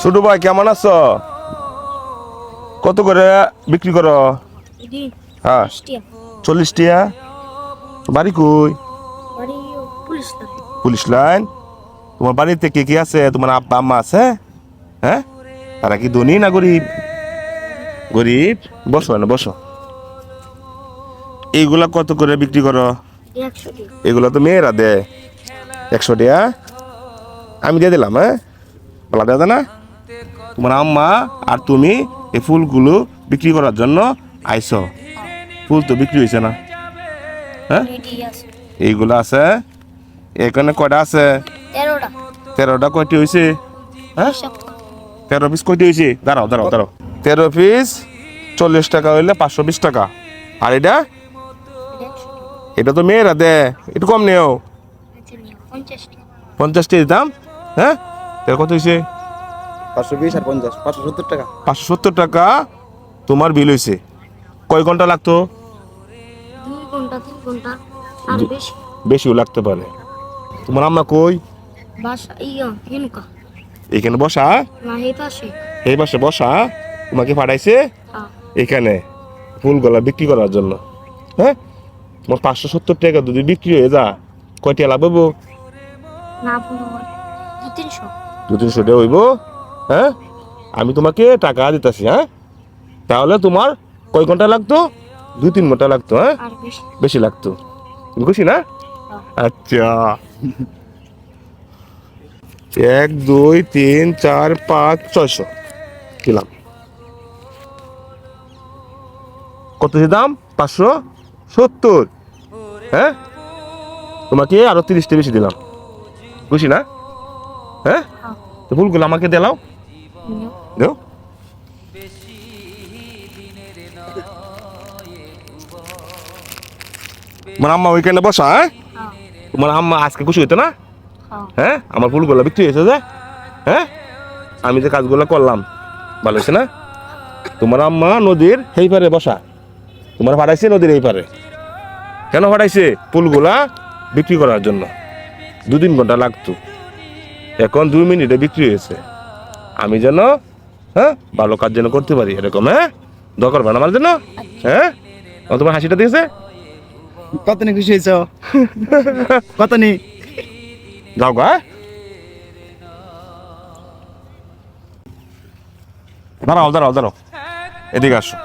ছোট ভাই কেমন আছো? কত করে বিক্রি করো? হ্যাঁ। চল্লিশ টিয়া বাড়ি কই? Police line. তোমার বাড়িতে কে কে আছে? তোমার আব্বা আম্মা আছে? হ্যাঁ? তারা কি ধনী না গরিব? গরিব? বসো না বসো। এইগুলা কত করে বিক্রি করো? এগুলো তো মেয়েরা দেয়। একশো টিয়া আমি দিয়ে দিলাম হ্যাঁ? বলা দেয় না? তোমার আম্মা আর তুমি এই ফুলগুলো বিক্রি করার জন্য আইছো। ফুল তো বিক্রি হয়েছে না। হ্যাঁ? এইগুলো আছে। এখানে কয়টা আছে? তেরোটা। কয়টি হয়েছে হ্যাঁ? তেরো পিস কয়টি হয়েছে দাঁড়াও দাঁড়াও দাঁড়াও। তেরো পিস চল্লিশ টাকা হইলে পাঁচশো বিশ টাকা। আর এটা? এটা তো মেয়েরা দেয় একটু কম নেও। পঞ্চাশটি। দিতাম। হ্যাঁ? তার কত হয়েছে পাঁচশো বিশ আর পঞ্চাশ পাঁচশো সত্তর টাকা। পাঁচশো সত্তর টাকা? তোমার বিল হয়েছে কয় ঘণ্টা লাগতো? দুই ঘণ্টা তিন ঘণ্টা আর বেশি। বেশিও লাগতে পারে। তোমার আম্মা কই? বাসা ইয়া হিনুকা। এখানে বসা? না এই পাশে। এই পাশে বসা? তোমাকে পাঠাইছে? হ্যাঁ। এখানে। ফুলগুলা বিক্রি করার জন্য। হ্যাঁ? তোমার পাঁচশো সত্তর টাকা যদি বিক্রি হয়ে যা কয়টা লাভ হব না দু তিনশো। দু তিনশো টাকা হইব? হ্যাঁ? আমি তোমাকে টাকা দিতেছি হ্যাঁ? তাহলে তোমার কয় ঘণ্টা লাগতো? দুই তিন ঘণ্টা লাগতো হ্যাঁ? বেশি। লাগতো। তুমি খুশি না? আচ্ছা। এক দুই তিন চার পাঁচ ছয়শো। দিলাম। কত দাম? পাঁচশো সত্তর। হ্যাঁ? তোমাকে আরও তিরিশটা বেশি দিলাম। খুশি না? হ্যাঁ? হ্যাঁ। তো ফুলগুলো আমাকে দিলাও দেও তোমার আম্মা ওইখানে বসা হ্যাঁ? হ্যাঁ। তোমার আম্মা আজকে খুশি হইতো না? হ্যাঁ। হ্যাঁ? আমার ফুলগুলো বিক্রি হয়েছে যে? হ্যাঁ? আমি যে কাজগুলো করলাম ভালো হয়েছে না? তোমার আম্মা নদীর সেই পারে বসা। তোমার ফাটাইছে নদীর এই পারে কেন ফাটাইছে? ফুলগুলা বিক্রি করার জন্য। দু তিন ঘণ্টা লাগতো। এখন দুই মিনিটে বিক্রি হয়েছে। আমি যেন হ্যাঁ ভালো কাজ যেন করতে পারি এরকম হ্যাঁ? দরকার করবে না আমার জন্য? হ্যাঁ? ও তোমার হাসিটা দিয়েছে? কত নি খুশি হয়েছ? কত নি যাও গা হ্যাঁ? দাঁড়াও দাঁড়াও দাঁড়াও। এদিকে আসো।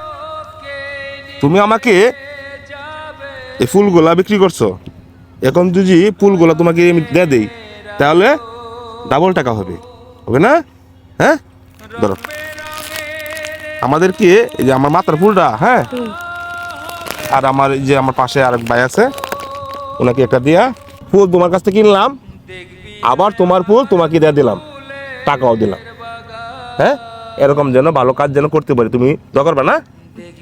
তুমি আমাকে এই ফুলগুলা বিক্রি করছ। এখন যদি ফুলগুলা তোমাকে আমি দিয়ে দেই তাহলে ডাবল টাকা হবে। হবে না? হ্যাঁ? ধরো। আমাদের কি, এই যে আমার মাথার ফুলটা হ্যাঁ? আর আমার যে আমার পাশে আরেক ভাই আছে, ওনাকে একটা দিয়া ফুল তোমার কাছ থেকে কিনলাম, আবার তোমার ফুল তোমাকে দিয়ে দিলাম, টাকাও দিলাম। হ্যাঁ? এরকম যেন ভালো কাজ যেন করতে পারি, তুমি দোয়া করবা না?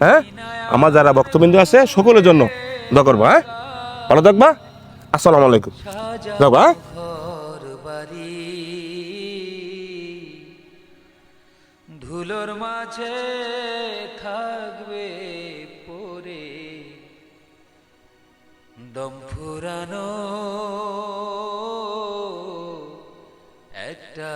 হ্যাঁ? আমার যারা ভক্তবিন্দু আছে, সকলের জন্য দোয়া করবা হ্যাঁ? ভালো থাকবা। আসসালামু আলাইকুম। যাবা ধুলোর মাঝে থাকবে পরে। দম ফুরানো একটা